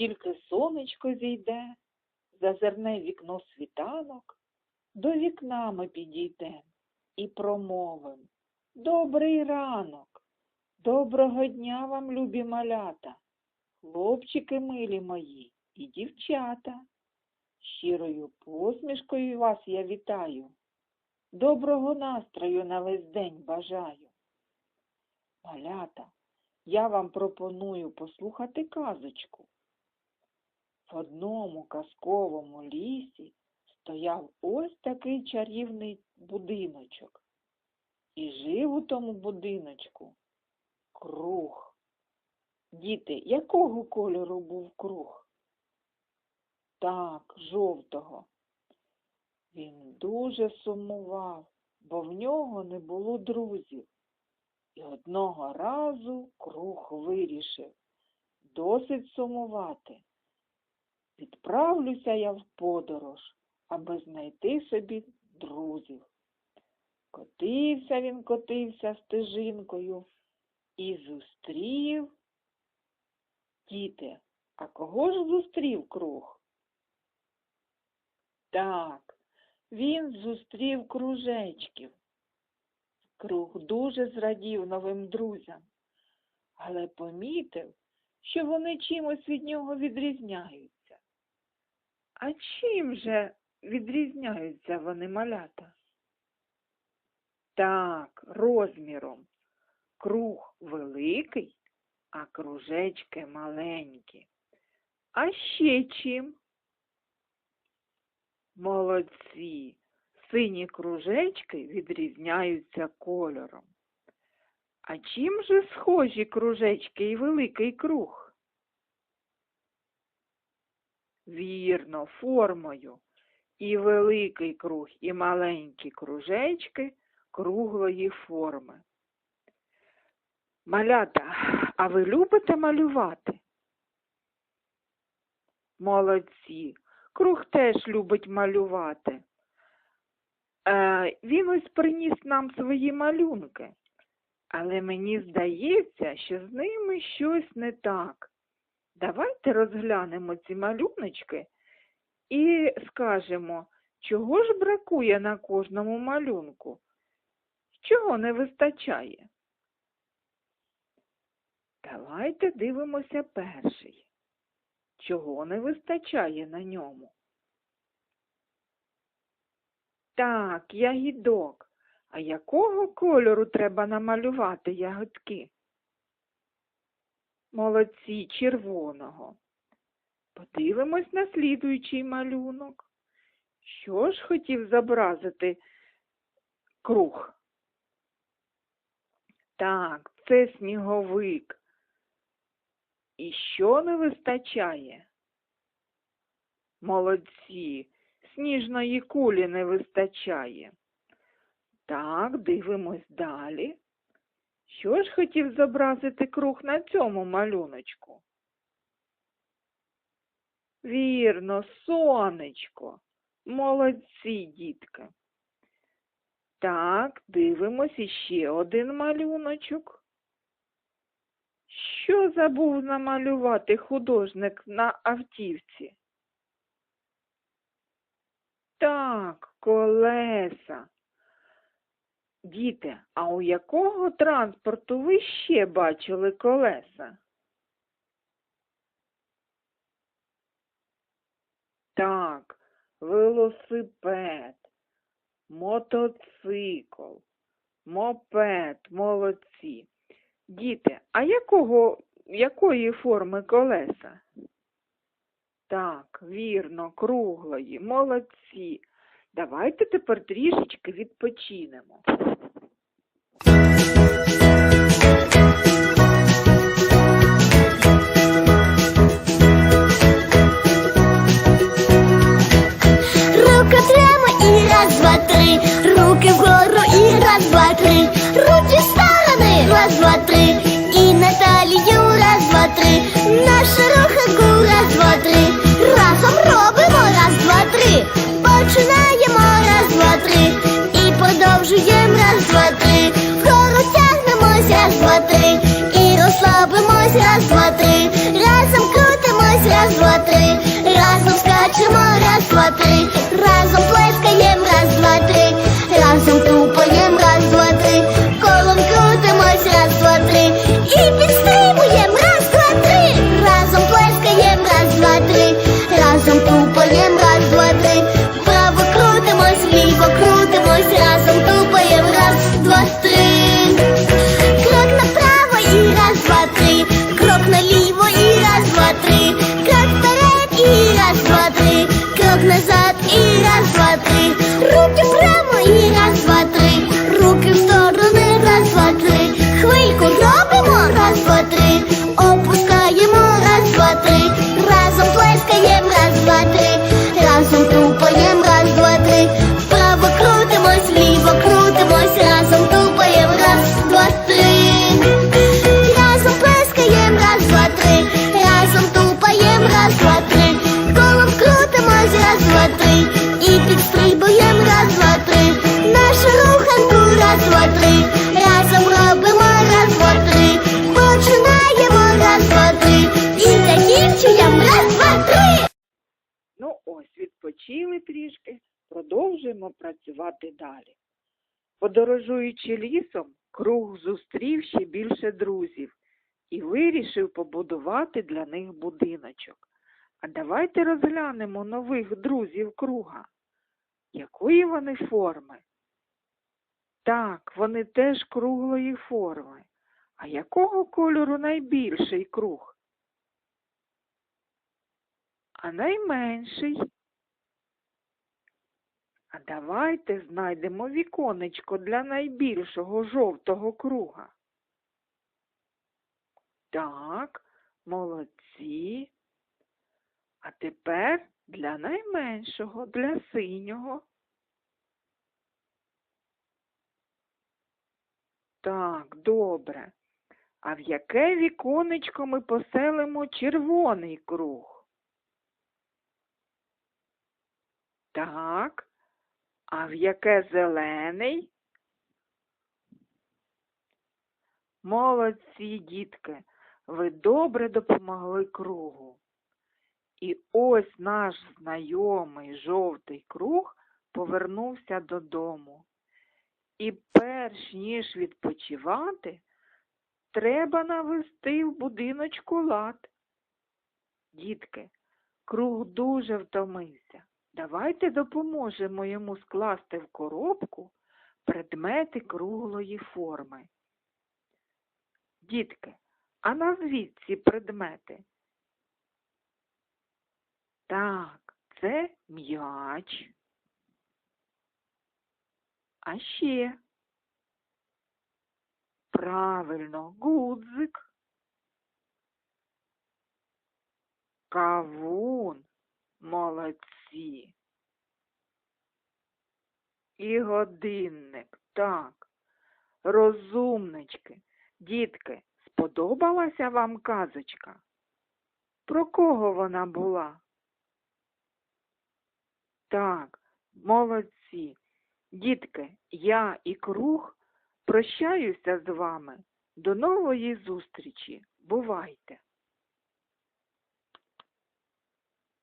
Тільки сонечко зійде, зазирне вікно світанок, до вікна ми підійдем і промовим Добрий ранок, доброго дня вам, любі малята, хлопчики милі мої і дівчата. Щирою посмішкою вас я вітаю. Доброго настрою на весь день бажаю. Малята, я вам пропоную послухати казочку. В одному казковому лісі стояв ось такий чарівний будиночок. І жив у тому будиночку круг. Діти, якого кольору був круг? Так, жовтого. Він дуже сумував, бо в нього не було друзів. І одного разу круг вирішив досить сумувати. Відправлюся я в подорож, аби знайти собі друзів. Котився він, котився стежинкою і зустрів. Діти, а кого ж зустрів круг? Так, він зустрів кружечків. Круг дуже зрадів новим друзям, але помітив, що вони чимось від нього відрізняються. А чим же відрізняються вони малята? Так, розміром. Круг великий, а кружечки маленькі. А ще чим? Молодці. Сині кружечки відрізняються кольором. А чим же схожі кружечки і великий круг? Вірно, формою. І великий круг, і маленькі кружечки круглої форми. Малята, а ви любите малювати? Молодці. Круг теж любить малювати. Е, він ось приніс нам свої малюнки, але мені здається, що з ними щось не так. Давайте розглянемо ці малюночки і скажемо, чого ж бракує на кожному малюнку? Чого не вистачає? Давайте дивимося перший. Чого не вистачає на ньому? Так, ягідок. А якого кольору треба намалювати ягодки? Молодці, червоного. Подивимось на слідуючий малюнок. Що ж хотів зобразити круг? Так, це сніговик. І що не вистачає? Молодці, сніжної кулі не вистачає. Так, дивимось далі. Що ж хотів зобразити круг на цьому малюночку? Вірно, сонечко. Молодці, дітки. Так, дивимось іще один малюночок. Що забув намалювати художник на автівці? Так, колеса. Діти, а у якого транспорту ви ще бачили колеса? Так, велосипед, мотоцикл, мопед, молодці. Діти, а якого, якої форми колеса? Так, вірно, круглої, молодці. Давайте тепер трішечки відпочинемо. Руки прямо і раз, два, три. Руки вгору і раз, два, три. think три. І підстрибуєм, раз, два, три. Нашу руханку, раз, два, три. Разом робимо, раз, два, три. Починаємо, раз, два, три. І закінчуємо, раз, два, три. Ну ось, відпочили трішки, продовжуємо працювати далі. Подорожуючи лісом, круг зустрів ще більше друзів і вирішив побудувати для них будиночок. А давайте розглянемо нових друзів круга. Якої вони форми? Так, вони теж круглої форми. А якого кольору найбільший круг? А найменший? А давайте знайдемо віконечко для найбільшого жовтого круга. Так, молодці. А тепер для найменшого, для синього. Так, добре. А в яке віконечко ми поселимо червоний круг? Так. А в яке зелений? Молодці, дітки, ви добре допомогли кругу. І ось наш знайомий жовтий круг повернувся додому. І перш ніж відпочивати, треба навести в будиночку лад. Дітки, круг дуже втомився. Давайте допоможемо йому скласти в коробку предмети круглої форми. Дітки, а назвіть ці предмети. Так, це м'яч. А ще. Правильно, гудзик. Кавун. Молодці. І годинник, так. Розумнички. Дітки, сподобалася вам казочка? Про кого вона була? Так, молодці. Дітки, я і круг прощаюся з вами. До нової зустрічі. Бувайте!